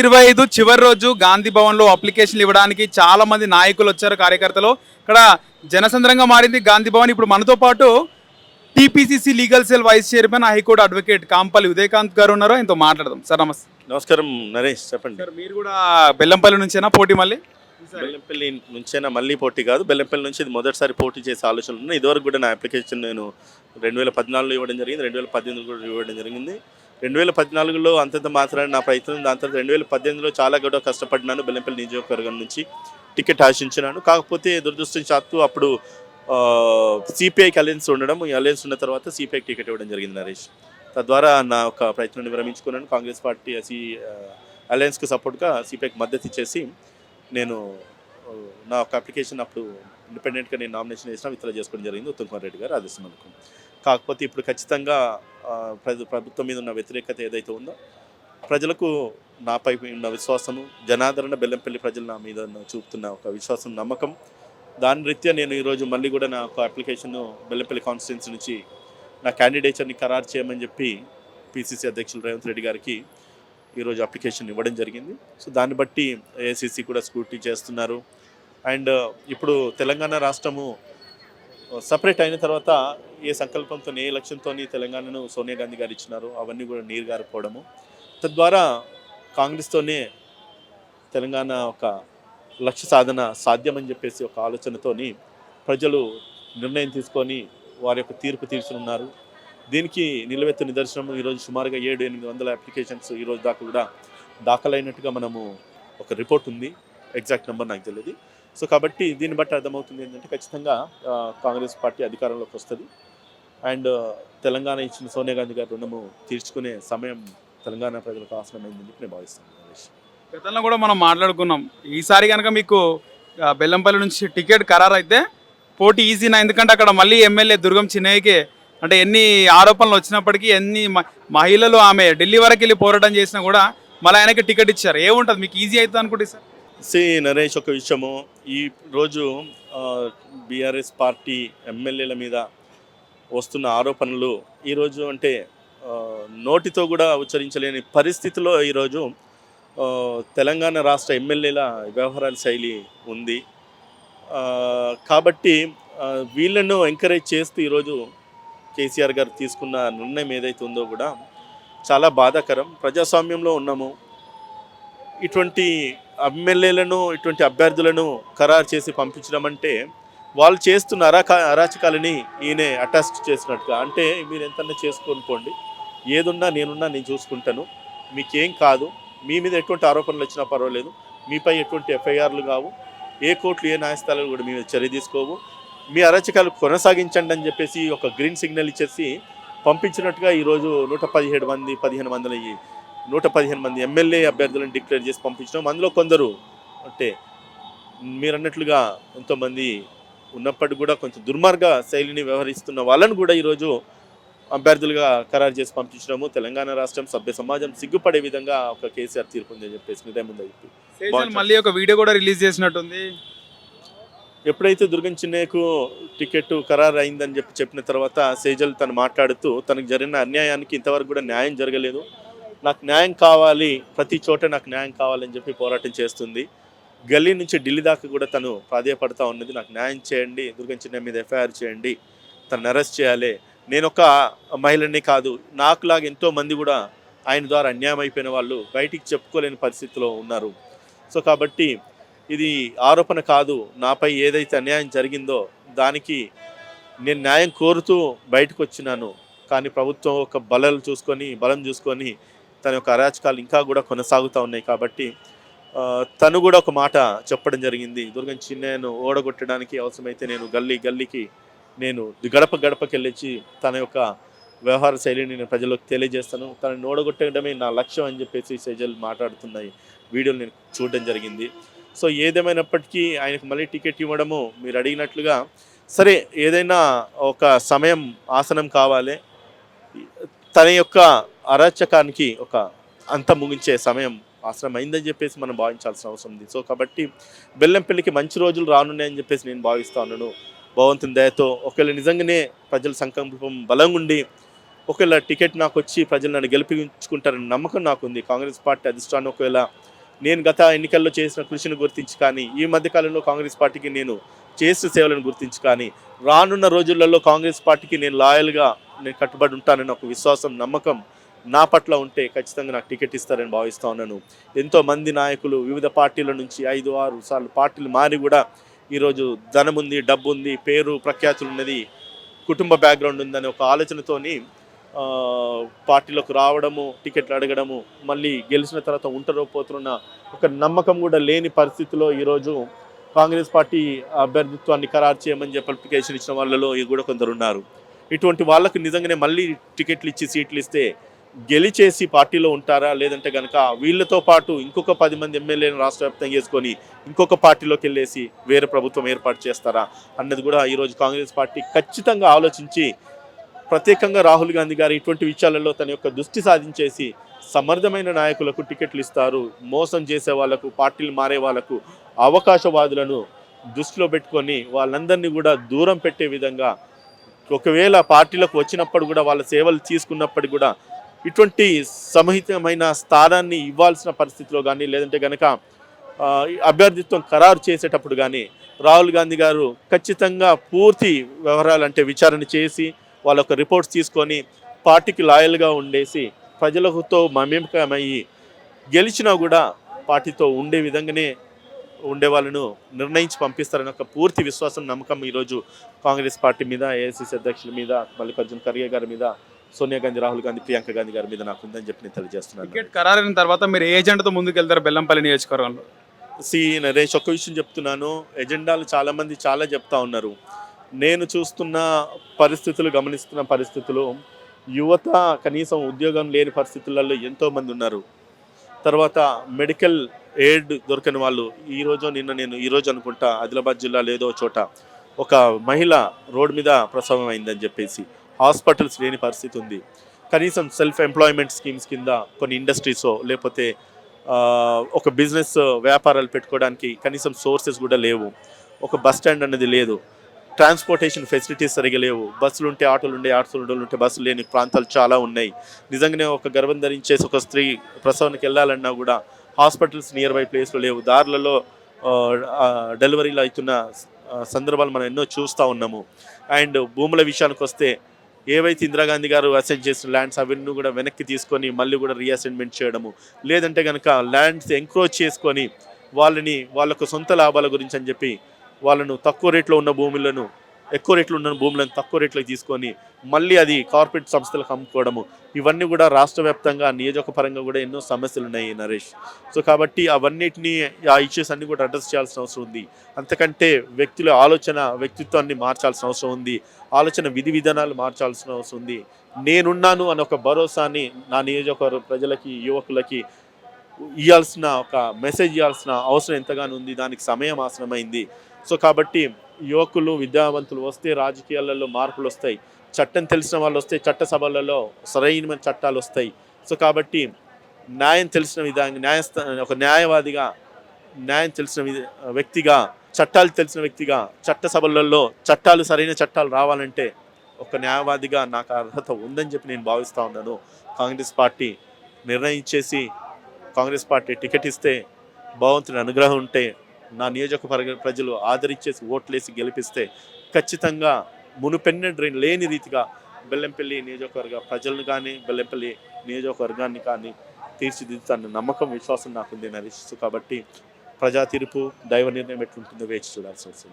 ఇరవై ఐదు చివరి రోజు గాంధీ భవన్లో అప్లికేషన్లు ఇవ్వడానికి చాలా మంది నాయకులు వచ్చారు కార్యకర్తలు. ఇక్కడ జనసంద్రంగా మారింది గాంధీ భవన్. ఇప్పుడు మనతో పాటు TPCC legal cell vice chairman high court advocate Kampalli Udayakanth గారు ఉన్నారు. ఆయనతో మాట్లాడదాం. సార్ నమస్తే. నమస్కారం నరేష్ చెప్పండి. సార్ మీరు కూడా బెల్లంపల్లి నుంచేనా పోటీ మళ్ళీ? బెల్లంపల్లి నుంచేనా? మళ్ళీ పోటీ కాదు. బెల్లంపల్లి నుంచి ఇది మొదటిసారి పోటీ చేసే ఆలోచనలు ఉన్నాయి. ఇదివరకు కూడా నా అప్లికేషన్ నేను రెండు వేల పద్నాలుగులో ఇవ్వడం జరిగింది. రెండు వేల పద్దెనిమిది కూడా ఇవ్వడం జరిగింది. రెండు వేల పద్నాలుగులో అంతంత మాత్రమే నా ప్రయత్నం దాని తర్వాత రెండు వేల పద్దెనిమిదిలో చాలా కూడా కష్టపడినాను బెల్లంపల్లి నియోజకవర్గం నుంచి టికెట్ ఆశించినాను. కాకపోతే దురదృష్టం చాత్తు అప్పుడు సిపిఐకి అలయన్స్ ఉండడం ఈ అలయన్స్ ఉన్న తర్వాత సిపిఐకి టికెట్ ఇవ్వడం జరిగింది నరేష్. తద్వారా నా ఒక ప్రయత్నాన్ని విరమించుకున్నాను. కాంగ్రెస్ పార్టీ సి అలయన్స్కి సపోర్ట్గా సిపిఐకి మద్దతు ఇచ్చేసి నేను నా ఒక అప్లికేషన్ అప్పుడు ఇండిపెండెంట్గా నేను నామినేషన్ వేసిన విత్డ్రా చేసుకోవడం జరిగింది. ఉత్తమ్ కుమార్ రెడ్డి గారు ఆదేశం అనుకో కాకపోతే ఇప్పుడు ఖచ్చితంగా ప్రభుత్వం మీద ఉన్న వ్యతిరేకత ఏదైతే ఉందో ప్రజలకు నాపై ఉన్న విశ్వాసము జనాదరణ బెల్లంపల్లి ప్రజలు నా మీద చూపుతున్న ఒక విశ్వాసం నమ్మకం. దాని రీత్యా నేను ఈరోజు మళ్ళీ కూడా నా ఒక అప్లికేషన్ బెల్లంపల్లి కాన్స్టిట్యున్సీ నుంచి నా క్యాండిడేచర్ని ఖరారు చేయమని చెప్పి పిసిసి అధ్యక్షులు రేవంత్ రెడ్డి గారికి ఈరోజు అప్లికేషన్ ఇవ్వడం జరిగింది. సో దాన్ని బట్టి ఏఐసిసి కూడా స్కూటీ చేస్తున్నారు. అండ్ ఇప్పుడు తెలంగాణ రాష్ట్రము సపరేట్ అయిన తర్వాత ఏ సంకల్పంతో ఏ లక్ష్యంతో తెలంగాణను సోనియా గాంధీ గారు ఇచ్చినారు అవన్నీ కూడా నీరు గారిపోవడము. తద్వారా కాంగ్రెస్తోనే తెలంగాణ ఒక లక్ష్య సాధన సాధ్యమని చెప్పేసి ఒక ఆలోచనతోని ప్రజలు నిర్ణయం తీసుకొని వారి యొక్క తీర్పు తీర్చనున్నారు. దీనికి నిలవెత్తు నిదర్శనం ఈరోజు సుమారుగా ఏడు ఎనిమిది వందల అప్లికేషన్స్ ఈరోజు దాకా కూడా దాఖలైనట్టుగా మనము ఒక రిపోర్ట్ ఉంది. ఎగ్జాక్ట్ నెంబర్ నాకు తెలియదు సో కాబట్టి దీన్ని బట్టి అర్థమవుతుంది ఏంటంటే ఖచ్చితంగా కాంగ్రెస్ పార్టీ అధికారంలోకి వస్తుంది. అండ్ తెలంగాణ ఇచ్చిన సోనియా గాంధీ గారి రుణము తీర్చుకునే సమయం తెలంగాణ ప్రజలకు అవసరమైందని చెప్పి నేను భావిస్తాను నరేష్. గతంలో కూడా మనం మాట్లాడుకున్నాం. ఈసారి కనుక మీకు బెల్లంపల్లి నుంచి టికెట్ ఖరారు అయితే పోటీ ఈజీనా ఎందుకంటే అక్కడ మళ్ళీ ఎమ్మెల్యే దుర్గం చిన్నయ్యకి అంటే ఎన్ని ఆరోపణలు వచ్చినప్పటికీ ఎన్ని మహిళలు ఆమె ఢిల్లీ వరకు వెళ్ళి పోరాటం చేసినా కూడా మళ్ళీ ఆయనకి టికెట్ ఇచ్చారు. ఏముంటుంది? మీకు ఈజీ అవుతుంది అనుకుంటే సార్? సి నరేష్ ఒక విషయము. ఈ రోజు బీఆర్ఎస్ పార్టీ ఎమ్మెల్యేల మీద వస్తున్న ఆరోపణలు ఈరోజు అంటే నోటితో కూడా ఉచ్చరించలేని పరిస్థితిలో ఈరోజు తెలంగాణ రాష్ట్ర ఎమ్మెల్యేల వ్యవహారాల శైలి ఉంది. కాబట్టి వీళ్ళను ఎంకరేజ్ చేస్తూ ఈరోజు కేసీఆర్ గారు తీసుకున్న నిర్ణయం ఏదైతే ఉందో కూడా చాలా బాధాకరం. ప్రజాస్వామ్యంలో ఉన్నాము. ఇటువంటి ఎమ్మెల్యేలను ఇటువంటి అభ్యర్థులను ఖరారు చేసి పంపించడం అంటే వాళ్ళు చేస్తున్న అరాకా అరాచకాలని ఈయన అటాచ్ చేసినట్టుగా. అంటే మీరు ఎంతన్నా చేసుకోనుకోండి ఏదున్నా నేనున్నా నేను చూసుకుంటాను. మీకేం కాదు. మీ మీద ఎటువంటి ఆరోపణలు వచ్చినా పర్వాలేదు. మీపై ఎటువంటి ఎఫ్ఐఆర్లు కావు. ఏ కోర్టులు ఏ న్యాయస్థానాలు కూడా మీ మీద చర్య తీసుకోవు. మీ అరాచకాలు కొనసాగించండి అని చెప్పేసి ఒక గ్రీన్ సిగ్నల్ ఇచ్చేసి పంపించినట్టుగా ఈరోజు నూట పదిహేడు మంది పదిహేను మందిల నూట పదిహేను మంది ఎమ్మెల్యే అభ్యర్థులను డిక్లేర్ చేసి పంపించడం అందులో కొందరు అంటే మీరు అన్నట్లుగా ఎంతోమంది ఉన్నప్పటికీ కూడా కొంచెం దుర్మార్గ శైలిని వ్యవహరిస్తున్న వాళ్ళను కూడా ఈరోజు అభ్యర్థులుగా ఖరారు చేసి పంపించడము తెలంగాణ రాష్ట్రం సభ్య సమాజం సిగ్గుపడే విధంగా ఒక కేసీఆర్ తీర్పు ఉందని చెప్పేసి ఉందని చెప్పి. మళ్ళీ ఒక వీడియో కూడా రిలీజ్ చేసినట్టుంది. ఎప్పుడైతే దుర్గం చిన్నయ్యకు టికెట్ ఖరారు అయిందని చెప్పి చెప్పిన తర్వాత సేజల్ తను మాట్లాడుతూ తనకు జరిగిన అన్యాయానికి ఇంతవరకు కూడా న్యాయం జరగలేదు. నాకు న్యాయం కావాలి ప్రతి చోట నాకు న్యాయం కావాలని చెప్పి పోరాటం చేస్తుంది. గల్లీ నుంచి ఢిల్లీ దాకా కూడా తను ప్రాధేయపడతా ఉన్నది. నాకు న్యాయం చేయండి దుర్గం చిన్న మీద ఎఫ్ఐఆర్ చేయండి తను అరెస్ట్ చేయాలి. నేను ఒక మహిళని కాదు నాకులాగా లాగా ఎంతోమంది కూడా ఆయన ద్వారా అన్యాయం అయిపోయిన వాళ్ళు బయటికి చెప్పుకోలేని పరిస్థితిలో ఉన్నారు. సో కాబట్టి ఇది ఆరోపణ కాదు. నాపై ఏదైతే అన్యాయం జరిగిందో దానికి నేను న్యాయం కోరుతూ బయటకు వచ్చినాను. కానీ ప్రభుత్వం ఒక బలాలు చూసుకొని బలం చూసుకొని తన యొక్క అరాచకాలు ఇంకా కూడా కొనసాగుతూ ఉన్నాయి కాబట్టి తను కూడా ఒక మాట చెప్పడం జరిగింది. దుర్గం చిన్నయ్యను ఓడగొట్టడానికి అవసరమైతే నేను గల్లీ గల్లీకి నేను గడప గడపకెళ్ళిచ్చి తన యొక్క వ్యవహార శైలిని నేను ప్రజలకు తెలియజేస్తాను. తనని ఓడగొట్టడమే నా లక్ష్యం అని చెప్పేసి సెజల్ మాట్లాడుతున్నాయి వీడియోలు నేను చూడడం జరిగింది. సో ఏదేమైనప్పటికీ ఆయనకు మళ్ళీ టికెట్ ఇవ్వడము మీరు అడిగినట్లుగా సరే ఏదైనా ఒక సమయం ఆసనం కావాలి. తన యొక్క అరాచకానికి ఒక అంత ముగించే సమయం ఆసనం అయిందని చెప్పేసి మనం భావించాల్సిన అవసరం ఉంది. సో కాబట్టి బెల్లంపల్లికి మంచి రోజులు రానున్నాయని చెప్పేసి నేను భావిస్తాను భగవంతుని దయతో ఒకవేళ నిజంగానే ప్రజల సంకల్పం బలంగా ఉండి ఒకవేళ టికెట్ నాకు వచ్చి ప్రజలు నన్ను గెలిపించుకుంటారని నమ్మకం నాకు ఉంది. కాంగ్రెస్ పార్టీ అధిష్టానం ఒకవేళ నేను గత ఎన్నికల్లో చేసిన కృషిని గుర్తించి కానీ ఈ మధ్యకాలంలో కాంగ్రెస్ పార్టీకి నేను చేసిన సేవలను గుర్తించి కానీ రానున్న రోజులలో కాంగ్రెస్ పార్టీకి నేను లాయల్గా నేను కట్టుబడి ఉంటానని ఒక విశ్వాసం నమ్మకం నా పట్ల ఉంటే ఖచ్చితంగా నాకు టికెట్ ఇస్తారని భావిస్తా ఉన్నాను. ఎంతో మంది నాయకులు వివిధ పార్టీల నుంచి ఐదు ఆరు సార్లు పార్టీలు మారి కూడా ఈరోజు ధనం ఉంది డబ్బు ఉంది పేరు ప్రఖ్యాతులు ఉన్నది కుటుంబ బ్యాక్గ్రౌండ్ ఉందనే ఒక ఆలోచనతోని పార్టీలకు పార్టీలోకి రావడము టికెట్లు అడగడము మళ్ళీ గెలిచిన తర్వాత ఉంటారో పోతున్న ఒక నమ్మకం కూడా లేని పరిస్థితిలో ఈరోజు కాంగ్రెస్ పార్టీ అభ్యర్థిత్వాన్ని ఖరారు చేయమని చెప్పి అప్లికేషన్ ఇచ్చిన వాళ్ళలో ఇది కూడా కొందరు ఉన్నారు. ఇటువంటి వాళ్ళకు నిజంగానే మళ్ళీ టికెట్లు ఇచ్చి సీట్లు ఇస్తే గెలిచేసి పార్టీలో ఉంటారా? లేదంటే కనుక వీళ్ళతో పాటు ఇంకొక పది మంది ఎమ్మెల్యేలను రాష్ట్ర వ్యాప్తంగా చేసుకొని ఇంకొక పార్టీలోకి వెళ్ళేసి వేరే ప్రభుత్వం ఏర్పాటు చేస్తారా? అన్నది కూడా ఈరోజు కాంగ్రెస్ పార్టీ ఖచ్చితంగా ఆలోచించి ప్రత్యేకంగా రాహుల్ గాంధీ గారు ఇటువంటి విషయాలలో తన యొక్క దృష్టి సాధించేసి సమర్థమైన నాయకులకు టికెట్లు ఇస్తారు. మోసం చేసే వాళ్ళకు పార్టీలు మారే వాళ్ళకు అవకాశవాదులను దృష్టిలో పెట్టుకొని వాళ్ళందరినీ కూడా దూరం పెట్టే విధంగా ఒకవేళ పార్టీలకు వచ్చినప్పుడు కూడా వాళ్ళ సేవలు తీసుకున్నప్పటికీ కూడా ఇటువంటి సముహితమైన స్థానాన్ని ఇవ్వాల్సిన పరిస్థితిలో కానీ లేదంటే కనుక అభ్యర్థిత్వం ఖరారు చేసేటప్పుడు కానీ రాహుల్ గాంధీ గారు ఖచ్చితంగా పూర్తి వివరాలు అంటే విచారణ చేసి వాళ్ళ యొక్క రిపోర్ట్స్ తీసుకొని పార్టీకి లాయల్గా ఉండేసి ప్రజలతో మమేకమయ్యి గెలిచినా కూడా పార్టీతో ఉండే విధంగానే ఉండే వాళ్ళను నిర్ణయించి పంపిస్తారని ఒక పూర్తి విశ్వాసం నమ్మకం ఈరోజు కాంగ్రెస్ పార్టీ మీద ఏఐసిసి అధ్యక్షుల మీద మల్లికార్జున ఖర్గే గారి మీద సోనియా గాంధీ రాహుల్ గాంధీ ప్రియాంక గాంధీ గారి మీద నాకు ఉందని చెప్పి నేను తెలియజేస్తున్నాను. టికెట్ ఖరారైన తర్వాత మీరు ఏ ఏజెంట్తో ముందుకు వెళ్తారు బెల్లంపల్లి నియోజకవర్గంలో? సి నరేష్ ఒక విషయం చెప్తున్నాను. ఎజెండాలు చాలా మంది చాలా చెప్తా ఉన్నారు. నేను చూస్తున్న పరిస్థితులు గమనిస్తున్న పరిస్థితులు యువత కనీసం ఉద్యోగం లేని పరిస్థితులలో ఎంతో మంది ఉన్నారు. తర్వాత మెడికల్ ఎయిడ్ దొరకని వాళ్ళు ఈ రోజు నిన్న నేను ఈ రోజు అనుకుంటా ఆదిలాబాద్ జిల్లాలో ఏదో చోట ఒక మహిళ రోడ్ మీద ప్రసవం అయిందని చెప్పేసి హాస్పిటల్స్ లేని పరిస్థితి ఉంది. కనీసం సెల్ఫ్ ఎంప్లాయ్మెంట్ స్కీమ్స్ కింద కొన్ని ఇండస్ట్రీసో లేకపోతే ఒక బిజినెస్ వ్యాపారాలు పెట్టుకోవడానికి కనీసం సోర్సెస్ కూడా లేవు. ఒక బస్ స్టాండ్ అనేది లేదు. ట్రాన్స్పోర్టేషన్ ఫెసిలిటీస్ సరిగా లేవు. బస్సులు ఉంటే ఆటోలు ఉండే ఆటోలు ఉంటే బస్సులు లేని ప్రాంతాలు చాలా ఉన్నాయి. నిజంగానే ఒక గర్భం ధరించేసి ఒక స్త్రీ ప్రసవానికి వెళ్ళాలన్నా కూడా హాస్పిటల్స్ నియర్ బై ప్లేస్లో లేవు. దారులలో డెలివరీలు అవుతున్న సందర్భాలు మనం ఎన్నో చూస్తూ ఉన్నాము. అండ్ భూముల విషయానికి వస్తే ఏవైతే ఇందిరాగాంధీ గారు అసెంట్ చేసిన ల్యాండ్స్ అవన్నీ కూడా వెనక్కి తీసుకొని మళ్ళీ కూడా రీఅసైన్మెంట్ చేయడము. లేదంటే కనుక ల్యాండ్స్ ఎంక్రోచ్ చేసుకొని వాళ్ళని వాళ్ళకు సొంత లాభాల గురించి అని చెప్పి వాళ్ళను తక్కువ రేట్లో ఉన్న భూములను ఎక్కువ రేట్లు ఉన్న భూములను తక్కువ రేట్లకు తీసుకొని మళ్ళీ అది కార్పొరేట్ సంస్థలకు అమ్ముకోవడము. ఇవన్నీ కూడా రాష్ట్ర వ్యాప్తంగా నియోజకపరంగా కూడా ఎన్నో సమస్యలు ఉన్నాయి నరేష్. సో కాబట్టి అవన్నిటిని ఆ ఇష్యూస్ అన్ని కూడా అడ్రస్ చేయాల్సిన అవసరం ఉంది. అంతకంటే వ్యక్తుల ఆలోచన వ్యక్తిత్వాన్ని మార్చాల్సిన అవసరం ఉంది. ఆలోచన విధి విధానాలు మార్చాల్సిన అవసరం ఉంది. నేనున్నాను అనే ఒక భరోసాని నా నియోజకవర్గ ప్రజలకి యువకులకి ఇవ్వాల్సిన ఒక మెసేజ్ ఇవ్వాల్సిన అవసరం ఎంతగానో ఉంది. దానికి సమయం ఆసనమైంది. సో కాబట్టి యువకులు విద్యావంతులు వస్తే రాజకీయాలలో మార్పులు వస్తాయి. చట్టం తెలిసిన వాళ్ళు వస్తే చట్ట సభలలో సరైన చట్టాలు వస్తాయి. సో కాబట్టి న్యాయం తెలిసిన విధంగా న్యాయస్థా ఒక న్యాయవాదిగా న్యాయం తెలిసిన వ్యక్తిగా చట్టాలు తెలిసిన వ్యక్తిగా చట్ట సభలలో చట్టాలు సరైన చట్టాలు రావాలంటే ఒక న్యాయవాదిగా నాకు అర్హత ఉందని చెప్పి నేను భావిస్తూ ఉన్నాను. కాంగ్రెస్ పార్టీ నిర్ణయించేసి కాంగ్రెస్ పార్టీ టికెట్ ఇస్తే భగవంతుని అనుగ్రహం ఉంటే నా నియోజకవర్గ ప్రజలు ఆదరించేసి ఓట్లేసి గెలిపిస్తే ఖచ్చితంగా మునుపెన్నెడు లేని రీతిగా బెల్లంపల్లి నియోజకవర్గ ప్రజలను కానీ బెల్లంపల్లి నియోజకవర్గాన్ని కానీ తీర్చిదిద్దుతాన్న నమ్మకం విశ్వాసం నాకుంది నరేష్. కాబట్టి ప్రజా తీర్పు దైవ నిర్ణయం ఎట్లుంటుందో వేచి చూడాల్సి వస్తుంది.